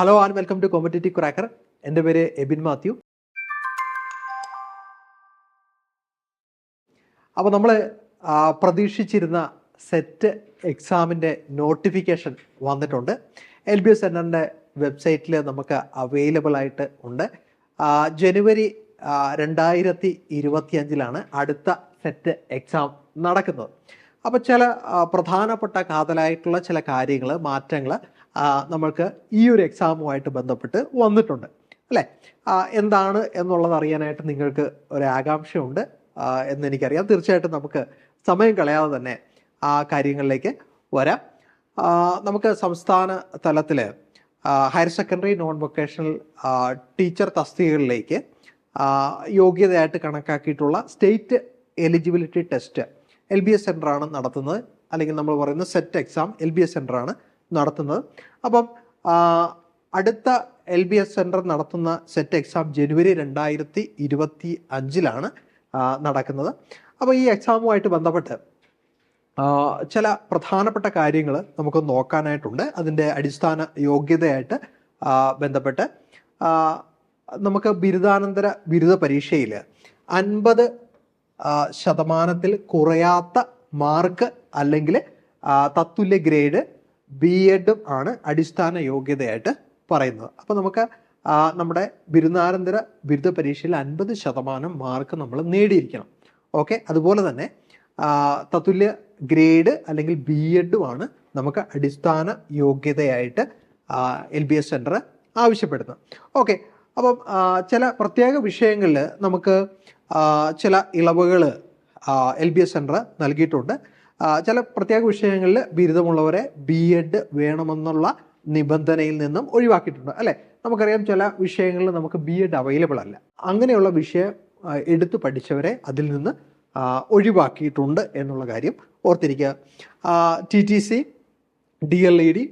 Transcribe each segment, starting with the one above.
Hello and welcome to competitive cracker എന്റെ പേര് എബിൻ മാത്യു. അപ്പോൾ നമ്മൾ പ്രതീക്ഷിച്ചിരുന്ന സെറ്റ് എക്സാമിന്റെ നോട്ടിഫിക്കേഷൻ വന്നിട്ടുണ്ട്. എൽ ബി എസ് സെന്ററിന്റെ വെബ്സൈറ്റിൽ നമുക്ക് അവൈലബിൾ ആയിട്ട് ഉണ്ട്. ജനുവരി രണ്ടായിരത്തി ഇരുപത്തിയഞ്ചിലാണ് അടുത്ത സെറ്റ് എക്സാം നടക്കുന്നത്. അപ്പോൾ ചില പ്രധാനപ്പെട്ട കാതലായിട്ടുള്ള ചില കാര്യങ്ങൾ മാറ്റങ്ങൾ നമ്മൾക്ക് ഈ ഒരു എക്സാമുമായിട്ട് ബന്ധപ്പെട്ട് വന്നിട്ടുണ്ട്. അല്ലേ? എന്താണ് എന്നുള്ളത് അറിയാനായിട്ട് നിങ്ങൾക്ക് ഒരു ആകാംക്ഷയുണ്ട്. എന്നെനിക്കറിയാം തീർച്ചയായിട്ടും നമുക്ക് സമയം കളയാതെ തന്നെ ആ കാര്യങ്ങളിലേക്ക് വരാം. നമുക്ക് സംസ്ഥാന തലത്തിൽ higher secondary non vocational teacher തസ്തികകളിലേക്ക് യോഗ്യതയായിട്ട് കണക്കാക്കിയിട്ടുള്ള state eligibility test L B S സെന്ററാണ് നടത്തുന്നത്. അല്ലെങ്കിൽ നമ്മൾ പറയുന്ന set exam L B S സെന്ററാണ് നടത്തുന്നത്. അപ്പം അടുത്ത എൽ ബി എസ് സെന്റർ നടത്തുന്ന സെറ്റ് എക്സാം ജനുവരി രണ്ടായിരത്തി ഇരുപത്തി അഞ്ചിലാണ് നടക്കുന്നത്. അപ്പോൾ ഈ എക്സാമുമായിട്ട് ബന്ധപ്പെട്ട് ചില പ്രധാനപ്പെട്ട കാര്യങ്ങൾ നമുക്ക് നോക്കാനായിട്ടുണ്ട്. അതിന്റെ അടിസ്ഥാന യോഗ്യതയായിട്ട് ബന്ധപ്പെട്ട് നമുക്ക് ബിരുദാനന്തര ബിരുദ പരീക്ഷയിൽ അൻപത് ശതമാനത്തിൽ കുറയാത്ത മാർക്ക് അല്ലെങ്കിൽ തത്തുല്യ ഗ്രേഡ് ബി എഡും ആണ് അടിസ്ഥാന യോഗ്യതയായിട്ട് പറയുന്നത്. അപ്പോൾ നമുക്ക് നമ്മുടെ ബിരുദാനന്തര ബിരുദ പരീക്ഷയിൽ അൻപത് ശതമാനം മാർക്ക് നമ്മൾ നേടിയിരിക്കണം. ഓക്കെ? അതുപോലെ തന്നെ തത്തുല്യ ഗ്രേഡ് അല്ലെങ്കിൽ ബി എഡുമാണ് നമുക്ക് അടിസ്ഥാന യോഗ്യതയായിട്ട് എൽ ബി എസ് സെന്റർ ആവശ്യപ്പെടുന്നത്. ഓക്കെ? അപ്പം ചില പ്രത്യേക വിഷയങ്ങളിൽ നമുക്ക് ചില ഇളവുകൾ എൽ ബി എസ് സെന്റർ നൽകിയിട്ടുണ്ട്. ചില പ്രത്യേക വിഷയങ്ങളിൽ ബിരുദമുള്ളവരെ ബി എഡ് വേണമെന്നുള്ള നിബന്ധനയിൽ നിന്നും ഒഴിവാക്കിയിട്ടുണ്ട് അല്ലേ? നമുക്കറിയാം ചില വിഷയങ്ങളിൽ നമുക്ക് ബി എഡ് അവൈലബിൾ അല്ല. അങ്ങനെയുള്ള വിഷയം എടുത്തു പഠിച്ചവരെ അതിൽ നിന്ന് ഒഴിവാക്കിയിട്ടുണ്ട് എന്നുള്ള കാര്യം ഓർത്തിരിക്കുക. T T C D L E D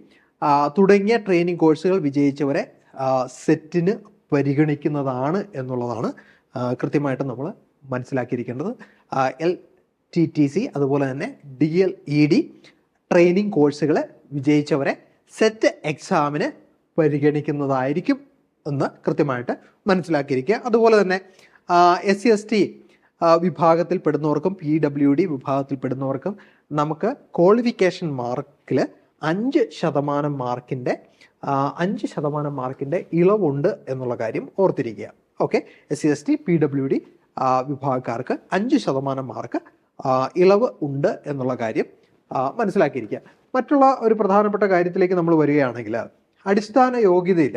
തുടങ്ങിയ ട്രെയിനിങ് കോഴ്സുകൾ വിജയിച്ചവരെ സെറ്റിന് പരിഗണിക്കുന്നതാണ് എന്നുള്ളതാണ് കൃത്യമായിട്ട് നമ്മൾ മനസ്സിലാക്കിയിരിക്കേണ്ടത്. എൽ ടി ടി സി അതുപോലെ തന്നെ D L E D training കോഴ്സുകൾ വിജയിച്ചവരെ സെറ്റ് എക്സാമിന് പരിഗണിക്കുന്നതായിരിക്കും എന്ന് കൃത്യമായിട്ട് മനസ്സിലാക്കിയിരിക്കുക. അതുപോലെ തന്നെ എസ് സി എസ് ടി വിഭാഗത്തിൽപ്പെടുന്നവർക്കും പി ഡബ്ല്യു ഡി വിഭാഗത്തിൽപ്പെടുന്നവർക്കും നമുക്ക് ക്വാളിഫിക്കേഷൻ മാർക്കിൽ അഞ്ച് ശതമാനം മാർക്കിന്റെ അഞ്ച് ശതമാനം മാർക്കിന്റെ ഇളവുണ്ട് എന്നുള്ള കാര്യം ഓർത്തിരിക്കുക. Okay S C S T P W D വിഭാഗക്കാർക്ക് അഞ്ച് ശതമാനം മാർക്ക് ഇളവ് ഉണ്ട് എന്നുള്ള കാര്യം മനസ്സിലാക്കിയിരിക്കുക. മറ്റുള്ള ഒരു പ്രധാനപ്പെട്ട കാര്യത്തിലേക്ക് നമ്മൾ വരികയാണെങ്കിൽ അടിസ്ഥാന യോഗ്യതയിൽ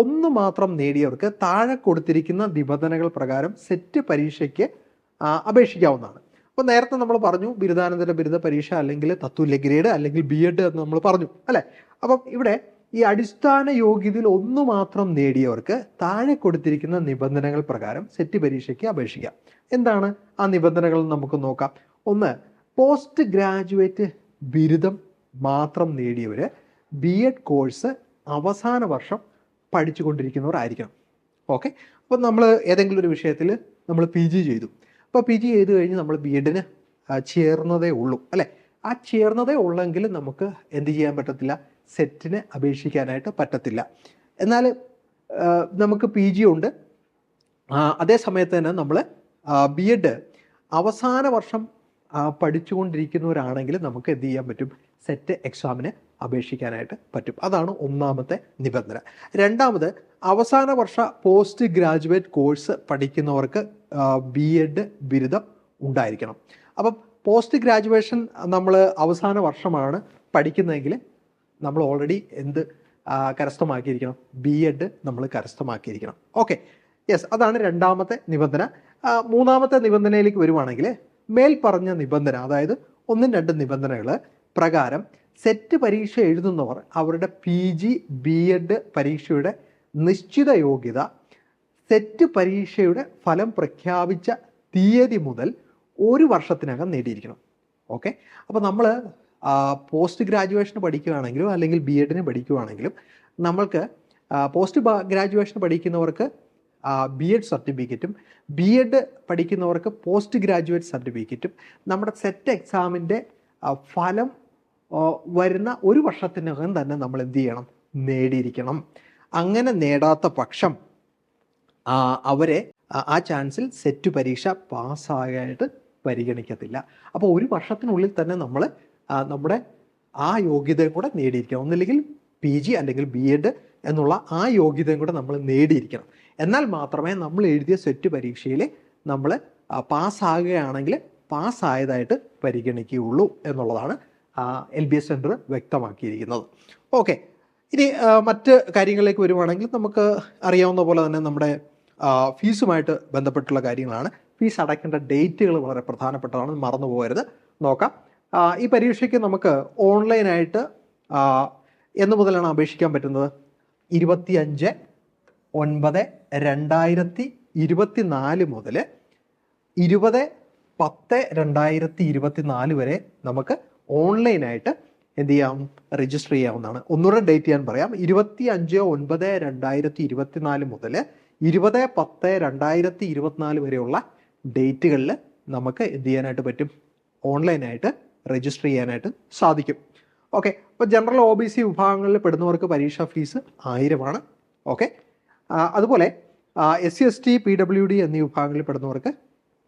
ഒന്ന് മാത്രം നേടിയവർക്ക് താഴെ കൊടുത്തിരിക്കുന്ന നിബന്ധനകൾ പ്രകാരം സെറ്റ് പരീക്ഷയ്ക്ക് അപേക്ഷിക്കാവുന്നതാണ്. അപ്പോൾ നേരത്തെ നമ്മൾ പറഞ്ഞു ബിരുദാനന്തര ബിരുദ പരീക്ഷ അല്ലെങ്കിൽ തത്തുല്യ ഗ്രേഡ് അല്ലെങ്കിൽ ബി എഡ് എന്ന് നമ്മൾ പറഞ്ഞു അല്ലേ? അപ്പം ഇവിടെ ഈ അടിസ്ഥാന യോഗ്യതയിൽ ഒന്ന് മാത്രം നേടിയവർക്ക് താഴെ കൊടുത്തിരിക്കുന്ന നിബന്ധനകൾ പ്രകാരം സെറ്റ് പരീക്ഷയ്ക്ക് അപേക്ഷിക്കാം. എന്താണ് ആ നിബന്ധനകൾ നമുക്ക് നോക്കാം. ഒന്ന് പോസ്റ്റ് ഗ്രാജുവേറ്റ് ബിരുദം മാത്രം നേടിയവർ ബി എഡ് കോഴ്സ് അവസാന വർഷം പഠിച്ചുകൊണ്ടിരിക്കുന്നവരായിരിക്കണം. ഓക്കെ? അപ്പോൾ നമ്മൾ ഏതെങ്കിലും ഒരു വിഷയത്തിൽ നമ്മൾ പി ജി ചെയ്തു. അപ്പോൾ പി ജി ചെയ്ത് കഴിഞ്ഞ് നമ്മൾ ബി എഡിന് ചേർന്നതേ ഉള്ളൂ. അല്ലേ? ആ ചേർന്നതേ ഉള്ളെങ്കിൽ നമുക്ക് എന്ത് ചെയ്യാൻ പറ്റത്തില്ല? സെറ്റിന് അപേക്ഷിക്കാനായിട്ട് പറ്റത്തില്ല. എന്നാൽ നമുക്ക് പി ജി ഉണ്ട്. അതേ സമയത്ത് തന്നെ നമ്മൾ ബി എഡ് അവസാന വർഷം പഠിച്ചുകൊണ്ടിരിക്കുന്നവരാണെങ്കിൽ നമുക്ക് എന്ത് ചെയ്യാൻ പറ്റും? സെറ്റ് എക്സാമിന് അപേക്ഷിക്കാനായിട്ട് പറ്റും. അതാണ് ഒന്നാമത്തെ നിബന്ധന. രണ്ടാമത് അവസാന വർഷ പോസ്റ്റ് ഗ്രാജുവേറ്റ് കോഴ്സ് പഠിക്കുന്നവർക്ക് ബി എഡ് ബിരുദം ഉണ്ടായിരിക്കണം. അപ്പം പോസ്റ്റ് ഗ്രാജുവേഷൻ നമ്മൾ അവസാന വർഷമാണ് പഠിക്കുന്നതെങ്കിൽ നമ്മൾ ഓൾറെഡി എന്ത് കരസ്ഥമാക്കിയിരിക്കണം. ബി എഡ് നമ്മൾ കരസ്ഥമാക്കിയിരിക്കണം. ഓക്കെ യെസ് അതാണ് രണ്ടാമത്തെ നിബന്ധന. മൂന്നാമത്തെ നിബന്ധനയിലേക്ക് വരുവാണെങ്കിൽ മേൽ പറഞ്ഞ നിബന്ധന അതായത് ഒന്നും രണ്ടും നിബന്ധനകൾ പ്രകാരം സെറ്റ് പരീക്ഷ എഴുതുന്നവർ അവരുടെ പി ജി ബി എഡ് പരീക്ഷയുടെ നിശ്ചിത യോഗ്യത സെറ്റ് പരീക്ഷയുടെ ഫലം പ്രഖ്യാപിച്ച തീയതി മുതൽ ഒരു വർഷത്തിനകം നേടിയിരിക്കണം. ഓക്കെ അപ്പോൾ നമ്മൾ പോസ്റ്റ് ഗ്രാജുവേഷന് പഠിക്കുകയാണെങ്കിലും അല്ലെങ്കിൽ ബി എഡിന് പഠിക്കുകയാണെങ്കിലും നമ്മൾക്ക് പോസ്റ്റ് ഗ്രാജുവേഷൻ പഠിക്കുന്നവർക്ക് ബി എഡ് സർട്ടിഫിക്കറ്റും ബി എഡ് പഠിക്കുന്നവർക്ക് പോസ്റ്റ് ഗ്രാജുവേറ്റ് സർട്ടിഫിക്കറ്റും നമ്മുടെ സെറ്റ് എക്സാമിന്റെ ഫലം വരുന്ന ഒരു വർഷത്തിനകം തന്നെ നമ്മൾ എന്ത് ചെയ്യണം? നേടിയിരിക്കണം. അങ്ങനെ നേടാത്ത പക്ഷം അവരെ ആ- ചാൻസിൽ സെറ്റ് പരീക്ഷ പാസ്സാകാനായിട്ട് പരിഗണിക്കത്തില്ല. അപ്പോൾ ഒരു വർഷത്തിനുള്ളിൽ തന്നെ നമ്മൾ നമ്മുടെ ആ യോഗ്യതയും കൂടെ നേടിയിരിക്കണം. ഒന്നില്ലെങ്കിൽ പി ജി അല്ലെങ്കിൽ ബി എഡ് എന്നുള്ള ആ യോഗ്യതയും കൂടെ നമ്മൾ നേടിയിരിക്കണം. എന്നാൽ മാത്രമേ നമ്മൾ എഴുതിയ സെറ്റ് പരീക്ഷയിൽ നമ്മൾ പാസ്സാകുകയാണെങ്കിൽ പാസ്സായതായിട്ട് പരിഗണിക്കുകയുള്ളൂ എന്നുള്ളതാണ് എൽ ബി എസ് സെന്റർ വ്യക്തമാക്കിയിരിക്കുന്നത്. ഓക്കെ ഇനി മറ്റ് കാര്യങ്ങളിലേക്ക് വരുവാണെങ്കിൽ നമുക്ക് അറിയാവുന്ന പോലെ തന്നെ നമ്മുടെ ഫീസുമായിട്ട് ബന്ധപ്പെട്ടുള്ള കാര്യങ്ങളാണ്. ഫീസ് അടയ്ക്കേണ്ട ഡേറ്റുകൾ വളരെ പ്രധാനപ്പെട്ടതാണ്. മറന്നു പോകരുത് നോക്കാം. ഈ പരീക്ഷയ്ക്ക് നമുക്ക് ഓൺലൈനായിട്ട് എന്ന് മുതലാണ് അപേക്ഷിക്കാൻ പറ്റുന്നത്? ഇരുപത്തി അഞ്ച് ഒൻപത് രണ്ടായിരത്തി ഇരുപത്തി നാല് മുതൽ ഇരുപത് പത്ത് രണ്ടായിരത്തി ഇരുപത്തി നാല് വരെ നമുക്ക് ഓൺലൈനായിട്ട് എന്ത് ചെയ്യാം? രജിസ്റ്റർ ചെയ്യാവുന്നതാണ്. ഒന്നുകൂടെ ഡേറ്റ് ഞാൻ പറയാം. ഇരുപത്തി അഞ്ച് ഒൻപത് രണ്ടായിരത്തി ഇരുപത്തിനാല് മുതൽ ഇരുപത് പത്ത് രണ്ടായിരത്തി ഇരുപത്തിനാല് വരെയുള്ള ഡേറ്റുകളിൽ നമുക്ക് എന്ത് ചെയ്യാനായിട്ട് പറ്റും? ഓൺലൈനായിട്ട് രജിസ്റ്റർ ചെയ്യാനായിട്ട് സാധിക്കും. ഓക്കെ അപ്പോൾ ജനറൽ ഒ ബി സി വിഭാഗങ്ങളിൽ പെടുന്നവർക്ക് പരീക്ഷാ ഫീസ് ആയിരമാണ്. ഓക്കെ അതുപോലെ S C S T P W D എന്നീ വിഭാഗങ്ങളിൽ പെടുന്നവർക്ക്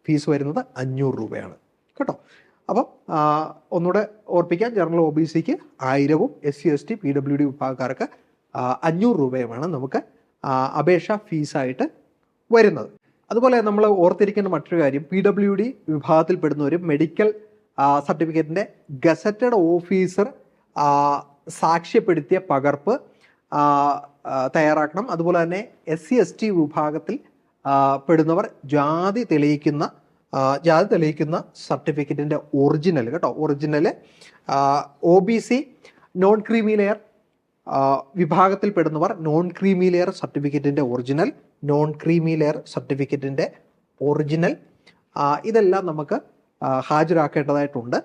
ഫീസ് വരുന്നത് അഞ്ഞൂറ് രൂപയാണ്. കേട്ടോ? അപ്പം ഒന്നുകൂടെ ഓർപ്പിക്കാം ജനറൽ ഒ ബി സിക്ക് ആയിരവും S C S T P W D വിഭാഗക്കാർക്ക് അഞ്ഞൂറ് രൂപയുമാണ് നമുക്ക് അപേക്ഷ ഫീസായിട്ട് വരുന്നത്. അതുപോലെ നമ്മൾ ഓർത്തിരിക്കേണ്ട മറ്റൊരു കാര്യം പി ഡബ്ല്യു ഡി വിഭാഗത്തിൽപ്പെടുന്നവരും മെഡിക്കൽ സർട്ടിഫിക്കറ്റിന്റെ ഗസറ്റഡ് ഓഫീസർ സാക്ഷ്യപ്പെടുത്തിയ പകർപ്പ് തയ്യാറാക്കണം. അതുപോലെ തന്നെ എസ് സി എസ് ടി വിഭാഗത്തിൽ പെടുന്നവർ ജാതി തെളിയിക്കുന്ന ജാതി തെളിയിക്കുന്ന സർട്ടിഫിക്കറ്റിന്റെ ഒറിജിനൽ കേട്ടോ. Original O B C non creamy layer വിഭാഗത്തിൽ പെടുന്നവർ നോൺ ക്രീമി ലെയർ സർട്ടിഫിക്കറ്റിന്റെ ഒറിജിനൽ നോൺ ക്രീമി ലെയർ സർട്ടിഫിക്കറ്റിന്റെ ഒറിജിനൽ ഇതെല്ലാം നമുക്ക് ഹാജരാക്കേണ്ടതായിട്ടുണ്ട്.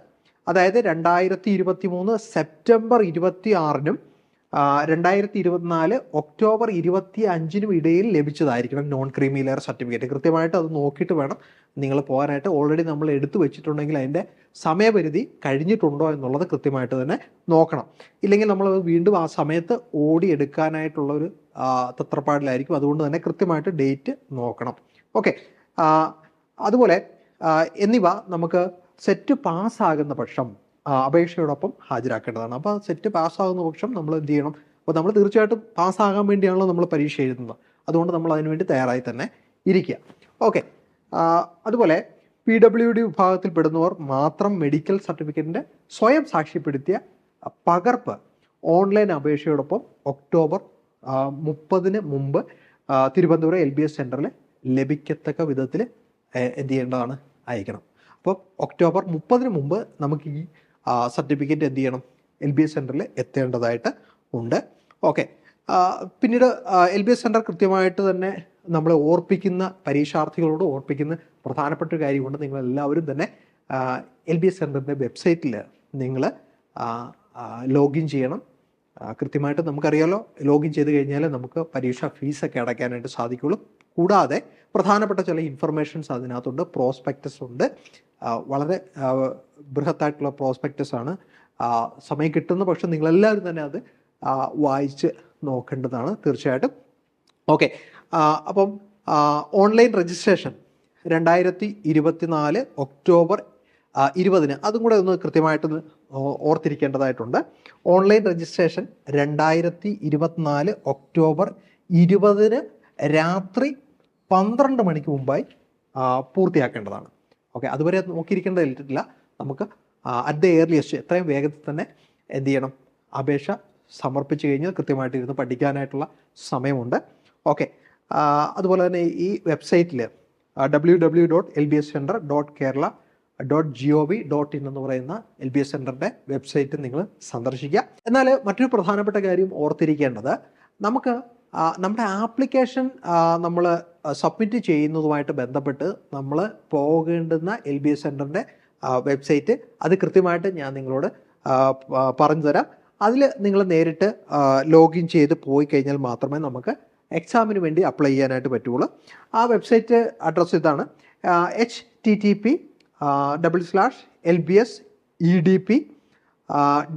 അതായത് രണ്ടായിരത്തി ഇരുപത്തി മൂന്ന് സെപ്റ്റംബർ ഇരുപത്തി ആറിനും രണ്ടായിരത്തി ഇരുപത്തിനാല് ഒക്ടോബർ ഇരുപത്തി അഞ്ചിനും ഇടയിൽ ലഭിച്ചതായിരിക്കണം നോൺ ക്രീമി ലെയർ സർട്ടിഫിക്കറ്റ്. കൃത്യമായിട്ട് അത് നോക്കിയിട്ട് വേണം നിങ്ങൾ പോകാനായിട്ട്. ഓൾറെഡി നമ്മൾ എടുത്തു വെച്ചിട്ടുണ്ടെങ്കിൽ അതിന്റെ സമയപരിധി കഴിഞ്ഞിട്ടുണ്ടോ എന്നുള്ളത് കൃത്യമായിട്ട് തന്നെ നോക്കണം. ഇല്ലെങ്കിൽ നമ്മൾ വീണ്ടും ആ സമയത്ത് ഓടി എടുക്കാനായിട്ടുള്ള ഒരു തത്രപ്പാടിലായിരിക്കും. അതുകൊണ്ട് തന്നെ കൃത്യമായിട്ട് ഡേറ്റ് നോക്കണം. ഓക്കെ. അതുപോലെ എന്നിവ നമുക്ക് സെറ്റ് പാസ്സാകുന്ന പക്ഷം അപേക്ഷയോടൊപ്പം ഹാജരാക്കേണ്ടതാണ്. അപ്പോൾ സെറ്റ് പാസ്സാകുന്ന പക്ഷം നമ്മൾ എന്ത് ചെയ്യണം? അപ്പോൾ നമ്മൾ തീർച്ചയായിട്ടും പാസ്സാകാൻ വേണ്ടിയാണല്ലോ നമ്മൾ പരീക്ഷ എഴുതുന്നത്. അതുകൊണ്ട് നമ്മൾ അതിനുവേണ്ടി തയ്യാറായി തന്നെ ഇരിക്കുക. ഓക്കെ. അതുപോലെ പി ഡബ്ല്യു ഡി വിഭാഗത്തിൽ പെടുന്നവർ മാത്രം മെഡിക്കൽ സർട്ടിഫിക്കറ്റിന്റെ സ്വയം സാക്ഷ്യപ്പെടുത്തിയ പകർപ്പ് ഓൺലൈൻ അപേക്ഷയോടൊപ്പം ഒക്ടോബർ മുപ്പതിന് മുമ്പ് തിരുവനന്തപുരം എൽ ബി എസ് സെന്ററിൽ ലഭിക്കത്തക്ക വിധത്തിൽ എന്ത് ചെയ്യേണ്ടതാണ്? അയക്കണം. അപ്പോൾ ഒക്ടോബർ മുപ്പതിന് മുമ്പ് നമുക്ക് ഈ സർട്ടിഫിക്കറ്റ് എന്ത് ചെയ്യണം? എൽ ബി എസ് സെന്ററിൽ എത്തേണ്ടതായിട്ട് ഉണ്ട്. ഓക്കെ. പിന്നീട് എൽ ബി എസ് സെന്റർ കൃത്യമായിട്ട് തന്നെ നമ്മളെ ഓർപ്പിക്കുന്ന പരീക്ഷാർത്ഥികളോട് ഓർപ്പിക്കുന്ന പ്രധാനപ്പെട്ട ഒരു കാര്യമുണ്ട്. നിങ്ങളെല്ലാവരും തന്നെ എൽ ബി എസ് സെന്ററിന്റെ വെബ്സൈറ്റിൽ നിങ്ങൾ ലോഗിൻ ചെയ്യണം. കൃത്യമായിട്ട് നമുക്കറിയാലോ ലോഗിൻ ചെയ്ത് കഴിഞ്ഞാൽ നമുക്ക് പരീക്ഷ ഫീസൊക്കെ അടയ്ക്കാനായിട്ട് സാധിക്കുള്ളൂ. കൂടാതെ പ്രധാനപ്പെട്ട ചില ഇൻഫർമേഷൻസ് അതിനകത്തുണ്ട് പ്രോസ്പെക്ടസ് ഉണ്ട്. വളരെ ബൃഹത്തായിട്ടുള്ള പ്രോസ്പെക്ടസ് ആണ്. സമയം കിട്ടുന്ന പക്ഷെ നിങ്ങളെല്ലാവരും തന്നെ അത് വായിച്ച് നോക്കേണ്ടതാണ് തീർച്ചയായിട്ടും. ഓക്കെ അപ്പം ഓൺലൈൻ രജിസ്ട്രേഷൻ രണ്ടായിരത്തി ഇരുപത്തിനാല് ഒക്ടോബർ ഇരുപതിന്. അതും കൂടെ ഒന്ന് കൃത്യമായിട്ട് ഓർത്തിരിക്കേണ്ടതായിട്ടുണ്ട്. ഓൺലൈൻ രജിസ്ട്രേഷൻ രണ്ടായിരത്തി ഇരുപത്തിനാല് ഒക്ടോബർ ഇരുപതിന് രാത്രി പന്ത്രണ്ട് മണിക്ക് മുമ്പായി പൂർത്തിയാക്കേണ്ടതാണ്. ഓക്കെ അതുവരെ നോക്കിയിരിക്കേണ്ടതില്ല നമുക്ക് അറ്റ് ദ ഏർലിയസ്റ്റ് എത്രയും വേഗത്തിൽ തന്നെ എന്ത് ചെയ്യണം? അപേക്ഷ സമർപ്പിച്ചു കഴിഞ്ഞാൽ കൃത്യമായിട്ട് ഇരുന്ന് പഠിക്കാനായിട്ടുള്ള സമയമുണ്ട്. ഓക്കെ അതുപോലെ തന്നെ ഈ വെബ്സൈറ്റിൽ W W dot L B S centre dot Kerala dot G O V dot in എന്ന് പറയുന്ന എൽ ബി എസ് സെന്ററിന്റെ വെബ്സൈറ്റ് നിങ്ങൾ സന്ദർശിക്കുക. എന്നാൽ മറ്റൊരു പ്രധാനപ്പെട്ട കാര്യം ഓർത്തിരിക്കേണ്ടത് നമുക്ക് നമ്മുടെ ആപ്ലിക്കേഷൻ നമ്മൾ സബ്മിറ്റ് ചെയ്യുന്നതുമായിട്ട് ബന്ധപ്പെട്ട് നമ്മൾ പോകേണ്ടുന്ന എൽ ബി എസ് സെന്ററിന്റെ വെബ്സൈറ്റ് അത് കൃത്യമായിട്ട് ഞാൻ നിങ്ങളോട് പറഞ്ഞു തരാം അതിൽ നിങ്ങൾ നേരിട്ട് ലോഗിൻ ചെയ്ത് പോയി കഴിഞ്ഞാൽ മാത്രമേ നമുക്ക് എക്സാമിന് വേണ്ടി അപ്ലൈ ചെയ്യാനായിട്ട് പറ്റുള്ളൂ. ആ വെബ്സൈറ്റ് അഡ്രസ്സ് ഇതാണ് H T T P double slash L B S E D P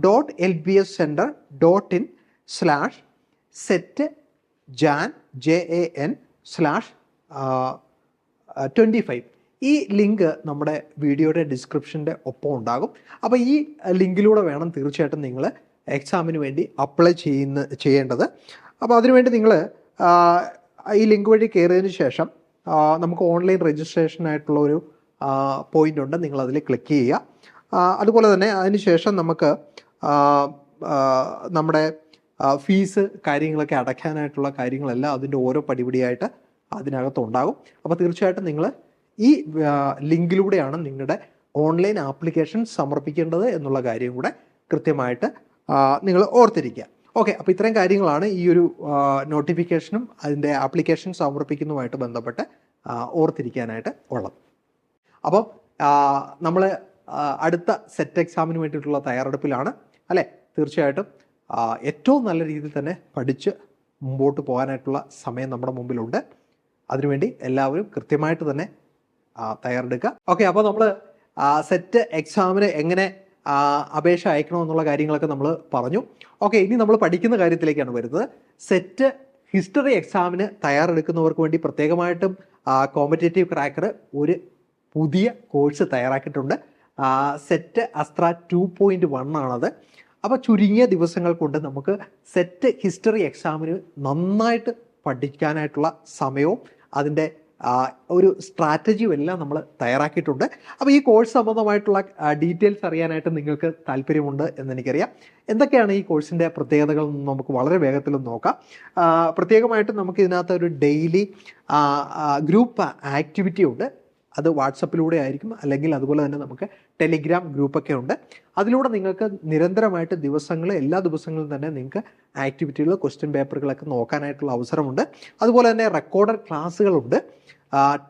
dot L B S centre dot in slash set Jan J A N slash twenty five ഈ link നമ്മുടെ വീഡിയോയുടെ ഡിസ്ക്രിപ്ഷന്റെ ഒപ്പം ഉണ്ടാകും. അപ്പോൾ ഈ ലിങ്കിലൂടെ വേണം തീർച്ചയായിട്ടും നിങ്ങൾ എക്സാമിന് വേണ്ടി അപ്ലൈ ചെയ്യുന്ന ചെയ്യേണ്ടത്. അപ്പോൾ അതിനുവേണ്ടി നിങ്ങൾ ഈ ലിങ്ക് വഴി കയറിയതിന് ശേഷം നമുക്ക് ഓൺലൈൻ രജിസ്ട്രേഷനായിട്ടുള്ള ഒരു പോയിന്റ് ഉണ്ട്. നിങ്ങൾ അതിൽ ക്ലിക്ക് ചെയ്യുക. അതുപോലെ തന്നെ അതിന് ശേഷം നമുക്ക് നമ്മുടെ ഫീസ് കാര്യങ്ങളൊക്കെ അടയ്ക്കാനായിട്ടുള്ള കാര്യങ്ങളെല്ലാം അതിന്റെ ഓരോ പടിപടിയായിട്ട് അതിനകത്ത് ഉണ്ടാകും അപ്പോൾ തീർച്ചയായിട്ടും നിങ്ങൾ ഈ ലിങ്കിലൂടെയാണ് നിങ്ങളുടെ ഓൺലൈൻ ആപ്ലിക്കേഷൻ സമർപ്പിക്കേണ്ടത് എന്നുള്ള കാര്യം കൂടെ കൃത്യമായിട്ട് നിങ്ങൾ ഓർത്തിരിക്കുക. ഓക്കെ അപ്പോൾ ഇത്രയും കാര്യങ്ങളാണ് ഈ ഒരു നോട്ടിഫിക്കേഷനും അതിന്റെ ആപ്ലിക്കേഷൻ സമർപ്പിക്കുന്നതുമായിട്ട് ബന്ധപ്പെട്ട് ഓർത്തിരിക്കാനായിട്ട് ഉള്ളത്. അപ്പോൾ നമ്മൾ അടുത്ത സെറ്റ് എക്സാമിന് വേണ്ടിയിട്ടുള്ള തയ്യാറെടുപ്പിലാണ്. അല്ലേ? തീർച്ചയായിട്ടും ഏറ്റവും നല്ല രീതിയിൽ തന്നെ പഠിച്ച് മുമ്പോട്ട് പോകാനായിട്ടുള്ള സമയം നമ്മുടെ മുമ്പിലുണ്ട്. അതിനുവേണ്ടി എല്ലാവരും കൃത്യമായിട്ട് തന്നെ തയ്യാറെടുക്കുക. ഓക്കെ അപ്പോൾ നമ്മൾ സെറ്റ് എക്സാമിന് എങ്ങനെ അപേക്ഷ അയക്കണം എന്നുള്ള കാര്യങ്ങളൊക്കെ നമ്മൾ പറഞ്ഞു. ഓക്കെ ഇനി നമ്മൾ പഠിക്കുന്ന കാര്യത്തിലേക്കാണ് വരുന്നത്. സെറ്റ് ഹിസ്റ്ററി എക്സാമിന് തയ്യാറെടുക്കുന്നവർക്ക് വേണ്ടി പ്രത്യേകമായിട്ടും കോമ്പറ്റേറ്റീവ് ക്രാക്കർ ഒരു പുതിയ കോഴ്സ് തയ്യാറാക്കിയിട്ടുണ്ട്. Set Astra two point one ആണത്. അപ്പോൾ ചുരുങ്ങിയ ദിവസങ്ങൾ കൊണ്ട് നമുക്ക് സെറ്റ് ഹിസ്റ്ററി എക്സാമിന് നന്നായിട്ട് പഠിക്കാനായിട്ടുള്ള സമയവും അതിന്റെ ഒരു സ്ട്രാറ്റജിയും എല്ലാം നമ്മൾ തയ്യാറാക്കിയിട്ടുണ്ട്. അപ്പോൾ ഈ കോഴ്സ് സംബന്ധമായിട്ടുള്ള ഡീറ്റെയിൽസ് അറിയാനായിട്ട് നിങ്ങൾക്ക് താല്പര്യമുണ്ട് എന്ന് എനിക്കറിയാം എന്തൊക്കെയാണ് ഈ കോഴ്സിന്റെ പ്രത്യേകതകൾ നമുക്ക് വളരെ വേഗത്തിൽ നോക്കാം. പ്രത്യേകമായിട്ട് നമുക്ക് ഇതിനകത്ത് ഒരു ഡെയിലി ഗ്രൂപ്പ് ആക്ടിവിറ്റി ഉണ്ട്. അത് വാട്സപ്പിലൂടെ ആയിരിക്കും. അല്ലെങ്കിൽ അതുപോലെ തന്നെ നമുക്ക് ടെലിഗ്രാം ഗ്രൂപ്പൊക്കെ ഉണ്ട്. അതിലൂടെ നിങ്ങൾക്ക് നിരന്തരമായിട്ട് ദിവസങ്ങൾ എല്ലാ ദിവസങ്ങളിലും തന്നെ നിങ്ങൾക്ക് ആക്ടിവിറ്റികൾ ക്വസ്റ്റ്യൻ പേപ്പറുകളൊക്കെ നോക്കാനായിട്ടുള്ള അവസരമുണ്ട്. അതുപോലെ തന്നെ recorded ക്ലാസ്സുകളുണ്ട്.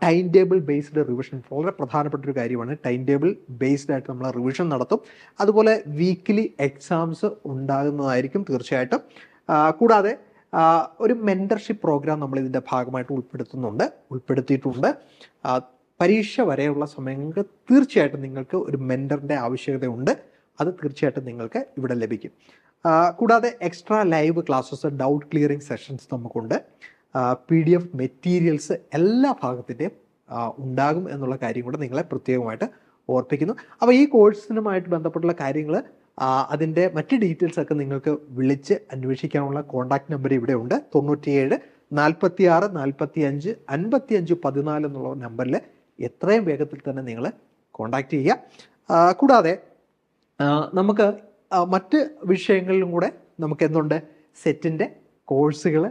Time table based revision. വളരെ പ്രധാനപ്പെട്ട ഒരു കാര്യമാണ് ടൈം ടേബിൾ ബേസ്ഡ് ആയിട്ട് നമ്മൾ റിവിഷൻ നടത്തും. അതുപോലെ വീക്കിലി എക്സാംസ് ഉണ്ടാകുന്നതായിരിക്കും തീർച്ചയായിട്ടും. കൂടാതെ ഒരു മെന്റർഷിപ്പ് പ്രോഗ്രാം നമ്മൾ ഇതിന്റെ ഭാഗമായിട്ട് ഉൾപ്പെടുത്തുന്നുണ്ട്. ഉൾപ്പെടുത്തിയിട്ടുണ്ട്. പരീക്ഷ വരെയുള്ള സമയങ്ങൾക്ക് തീർച്ചയായിട്ടും നിങ്ങൾക്ക് ഒരു മെന്ററിന്റെ ആവശ്യകതയുണ്ട്. അത് തീർച്ചയായിട്ടും നിങ്ങൾക്ക് ഇവിടെ ലഭിക്കും. കൂടാതെ extra live classes doubt clearing sessions നമുക്കുണ്ട്. പി ഡി എഫ് മെറ്റീരിയൽസ് എല്ലാ ഭാഗത്തിന്റെയും ഉണ്ടാകും എന്നുള്ള കാര്യം കൂടെ നിങ്ങളെ പ്രത്യേകമായിട്ട് ഓർപ്പിക്കുന്നു. അപ്പോൾ ഈ കോഴ്സിനുമായിട്ട് ബന്ധപ്പെട്ടുള്ള കാര്യങ്ങൾ അതിന്റെ മറ്റ് ഡീറ്റെയിൽസ് ഒക്കെ നിങ്ങൾക്ക് വിളിച്ച് അന്വേഷിക്കാനുള്ള കോൺടാക്ട് നമ്പർ ഇവിടെ ഉണ്ട്. തൊണ്ണൂറ്റിയേഴ് നാൽപ്പത്തി ആറ് നാൽപ്പത്തി അഞ്ച് അൻപത്തി അഞ്ച് പതിനാല് എന്നുള്ള നമ്പറിൽ എത്രയും വേഗത്തിൽ തന്നെ നിങ്ങൾ കോണ്ടാക്റ്റ് ചെയ്യുക. കൂടാതെ നമുക്ക് മറ്റ് വിഷയങ്ങളിലും കൂടെ നമുക്ക് എന്തുണ്ട്? സെറ്റിന്റെ കോഴ്സുകൾ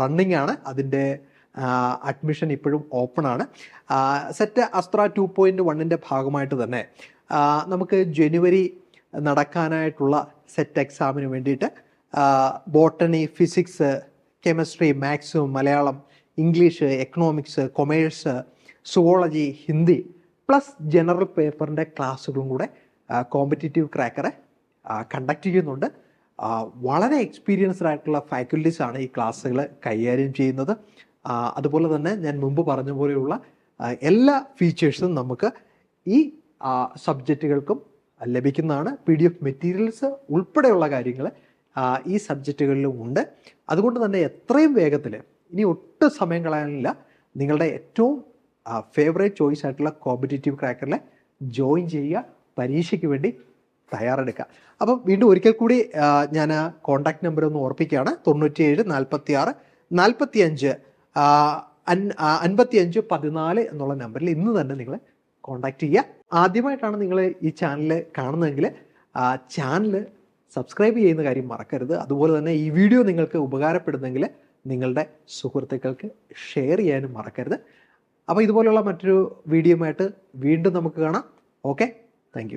റണ്ണിങ് ആണ്. അതിന്റെ അഡ്മിഷൻ ഇപ്പോഴും ഓപ്പൺ ആണ്. സെറ്റ് അസ്ത്ര ടു പോയിന്റ് വണ്ണിന്റെ ഭാഗമായിട്ട് തന്നെ നമുക്ക് ജനുവരി നടക്കാനായിട്ടുള്ള സെറ്റ് എക്സാമിന് വേണ്ടിയിട്ട് botany physics chemistry maths Malayalam English economics commerce zoology Hindi plus general പേപ്പറിന്റെ ക്ലാസ്സുകളും കൂടെ കോമ്പറ്റേറ്റീവ് ക്രാക്കറെ കണ്ടക്ട് ചെയ്യുന്നുണ്ട്. വളരെ എക്സ്പീരിയൻസ്ഡ് ആയിട്ടുള്ള ഫാക്കൽറ്റീസ് ആണ് ഈ ക്ലാസ്സുകൾ കൈകാര്യം ചെയ്യുന്നത്. അതുപോലെ തന്നെ ഞാൻ മുമ്പ് പറഞ്ഞ പോലെയുള്ള എല്ലാ ഫീച്ചേഴ്സും നമുക്ക് ഈ സബ്ജക്റ്റുകൾക്കും ലഭിക്കുന്നതാണ്. പി ഡി എഫ് മെറ്റീരിയൽസ് ഉൾപ്പെടെയുള്ള കാര്യങ്ങൾ ഈ സബ്ജക്റ്റുകളിലും ഉണ്ട്. അതുകൊണ്ട് തന്നെ എത്രയും വേഗത്തിൽ ഇനി ഒട്ടും സമയം കളയാനില്ല. നിങ്ങളുടെ ഏറ്റവും ഫേവറേറ്റ് ചോയ്സ് ആയിട്ടുള്ള കോമ്പറ്റേറ്റീവ് ക്രാക്കറിൽ ജോയിൻ ചെയ്യുക പരീക്ഷയ്ക്ക് വേണ്ടി തയ്യാറെടുക്കുക. അപ്പം വീണ്ടും ഒരിക്കൽ കൂടി ഞാൻ കോൺടാക്ട് നമ്പർ ഒന്ന് ഓർപ്പിക്കുകയാണ്. തൊണ്ണൂറ്റിയേഴ് നാൽപ്പത്തി ആറ് നാൽപ്പത്തി അഞ്ച് അൻപത്തി അഞ്ച് പതിനാല് എന്നുള്ള നമ്പറിൽ ഇന്ന് തന്നെ നിങ്ങൾ കോൺടാക്ട് ചെയ്യുക. ആദ്യമായിട്ടാണ് നിങ്ങൾ ഈ ചാനൽ കാണുന്നതെങ്കിൽ ചാനൽ സബ്സ്ക്രൈബ് ചെയ്യുന്ന കാര്യം മറക്കരുത്. അതുപോലെ തന്നെ ഈ വീഡിയോ നിങ്ങൾക്ക് ഉപകാരപ്പെടുന്നെങ്കിൽ നിങ്ങളുടെ സുഹൃത്തുക്കൾക്ക് ഷെയർ ചെയ്യാനും മറക്കരുത്. അപ്പോൾ ഇതുപോലെയുള്ള മറ്റൊരു വീഡിയോയുമായിട്ട് വീണ്ടും നമുക്ക് കാണാം. Okay thank